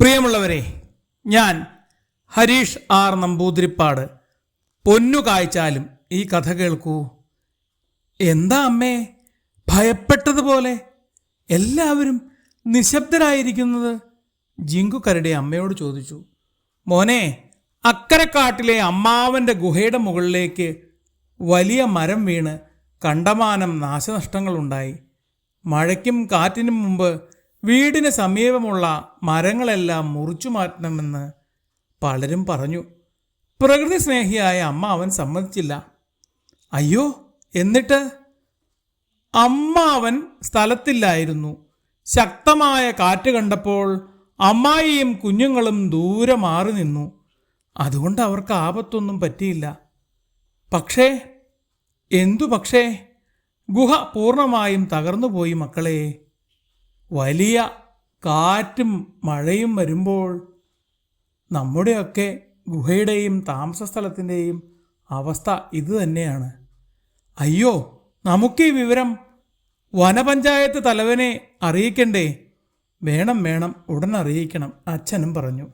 പ്രിയമുള്ളവരെ ഞാൻ ഹരീഷ് ആർ നമ്പൂതിരിപ്പാട്. പൊന്നു കായ്ച്ചാലും ഈ കഥ കേൾക്കൂ. എന്താ അമ്മേ? ഭയപ്പെട്ടതുപോലെ എല്ലാവരും നിശബ്ദരായിരിക്കുന്നത്? ജിങ്കു കരടി അമ്മയോട് ചോദിച്ചു. മോനെ അക്കരക്കാട്ടിലെ അമ്മാവന്റെ ഗുഹയുടെ മുകളിലേക്ക് വലിയ മരം വീണ് കണ്ടമാനം നാശനഷ്ടങ്ങളുണ്ടായി. മഴയ്ക്കും കാറ്റിനും മുമ്പ് വീടിന് സമീപമുള്ള മരങ്ങളെല്ലാം മുറിച്ചു മാറ്റണമെന്ന് പലരും പറഞ്ഞു. പ്രകൃതി സ്നേഹിയായ അമ്മ അവൻ സമ്മതിച്ചില്ല. അയ്യോ എന്നിട്ട്? അമ്മ അവൻ സ്ഥലത്തില്ലായിരുന്നു. ശക്തമായ കാറ്റ് കണ്ടപ്പോൾ അമ്മായിയും കുഞ്ഞുങ്ങളും ദൂരെ മാറി നിന്നു. അതുകൊണ്ട് അവർക്ക് ആപത്തൊന്നും പറ്റിയില്ല. പക്ഷേ എന്തു പക്ഷേ? ഗുഹ പൂർണമായും തകർന്നുപോയി മക്കളെ. വലിയ കാറ്റും മഴയും വരുമ്പോൾ നമ്മുടെയൊക്കെ ഗുഹയുടെയും താമസ സ്ഥലത്തിന്റെയും അവസ്ഥ ഇത് തന്നെയാണ്. അയ്യോ നമുക്ക് ഈ വിവരം വനപഞ്ചായത്ത് തലവനെ അറിയിക്കണ്ടേ? വേണം വേണം ഉടൻ അറിയിക്കണം അച്ഛനും പറഞ്ഞു.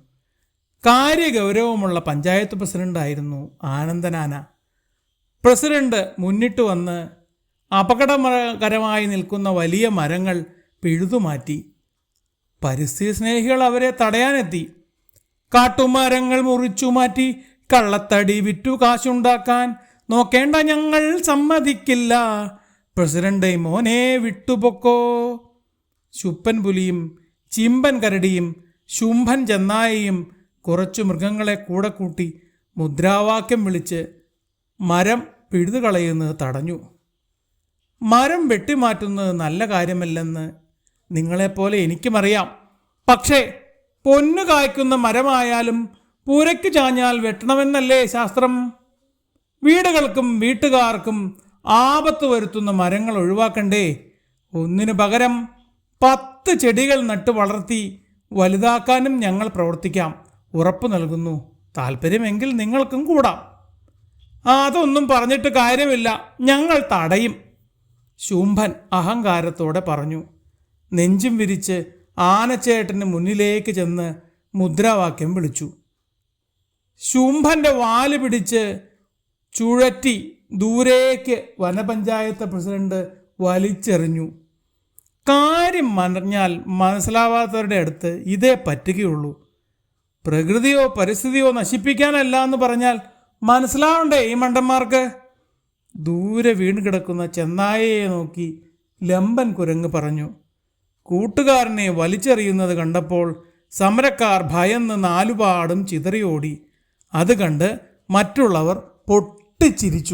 കാര്യഗൗരവമുള്ള പഞ്ചായത്ത് പ്രസിഡന്റായിരുന്നു ആനന്ദനാന. പ്രസിഡന്റ് മുന്നിട്ട് വന്ന് അപകടകരമായി നിൽക്കുന്ന വലിയ മരങ്ങൾ പിഴുതുമാറ്റി. പരിസ്ഥിതി സ്നേഹികൾ അവരെ തടയാനെത്തി. കാട്ടുമരങ്ങൾ മുറിച്ചു മാറ്റി കള്ളത്തടി വിറ്റു കാശുണ്ടാക്കാൻ. നോക്കേണ്ട ഞങ്ങൾ സമ്മതിക്കില്ല. പ്രസിഡന്റ് മോനെ വിട്ടുപൊക്കോ. ശുപ്പൻ പുലിയും ചിമ്പൻ കരടിയും ശുംഭൻ ചെന്നായയും കുറച്ചു മൃഗങ്ങളെ കൂടെ കൂട്ടി മുദ്രാവാക്യം വിളിച്ച് മരം പിഴുതുകളയുന്നത് തടഞ്ഞു. മരം വെട്ടിമാറ്റുന്നത് നല്ല കാര്യമല്ലെന്ന് നിങ്ങളെപ്പോലെ എനിക്കുമറിയാം. പക്ഷേ പൊന്നു കായ്ക്കുന്ന മരമായാലും പൂരയ്ക്ക് ചാഞ്ഞാൽ വെട്ടണമെന്നല്ലേ ശാസ്ത്രം? വീടുകൾക്കും വീട്ടുകാർക്കും ആപത്ത് വരുത്തുന്ന മരങ്ങൾ ഒഴിവാക്കണ്ടേ? ഒന്നിനു പകരം പത്ത് ചെടികൾ നട്ട് വളർത്തി വലുതാക്കാനും ഞങ്ങൾ പ്രവർത്തിക്കാം. ഉറപ്പ് നൽകുന്നു. താല്പര്യമെങ്കിൽ നിങ്ങൾക്കും കൂടാം. അതൊന്നും പറഞ്ഞിട്ട് കാര്യമില്ല. ഞങ്ങൾ തടയും. ശുംഭൻ അഹങ്കാരത്തോടെ പറഞ്ഞു. നെഞ്ചും വിരിച്ച് ആനച്ചേട്ടന് മുന്നിലേക്ക് ചെന്ന് മുദ്രാവാക്യം വിളിച്ചു. ശുംഭന്റെ വാൽ പിടിച്ച് ചുഴറ്റി ദൂരേക്ക് വനപഞ്ചായത്ത് പ്രസിഡന്റ് വലിച്ചെറിഞ്ഞു. കാര്യം മറിഞ്ഞാൽ മനസ്സിലാവാത്തവരുടെ അടുത്ത് ഇതേ പറ്റുകയുള്ളൂ. പ്രകൃതിയോ പരിസ്ഥിതിയോ നശിപ്പിക്കാനല്ല എന്ന് പറഞ്ഞാൽ മനസ്സിലാവണ്ടേ ഈ മണ്ടന്മാർക്ക്? ദൂരെ വീണ് കിടക്കുന്ന ചെന്നായയെ നോക്കി ലമ്പൻ കുരങ്ങ് പറഞ്ഞു. കൂട്ടുകാരനെ വലിച്ചെറിയുന്നത് കണ്ടപ്പോൾ സമരക്കാർ ഭയന്ന് നാലുപാടും ചിതറിയോടി. അത് കണ്ട് മറ്റുള്ളവർ പൊട്ടിച്ചിരിച്ചു.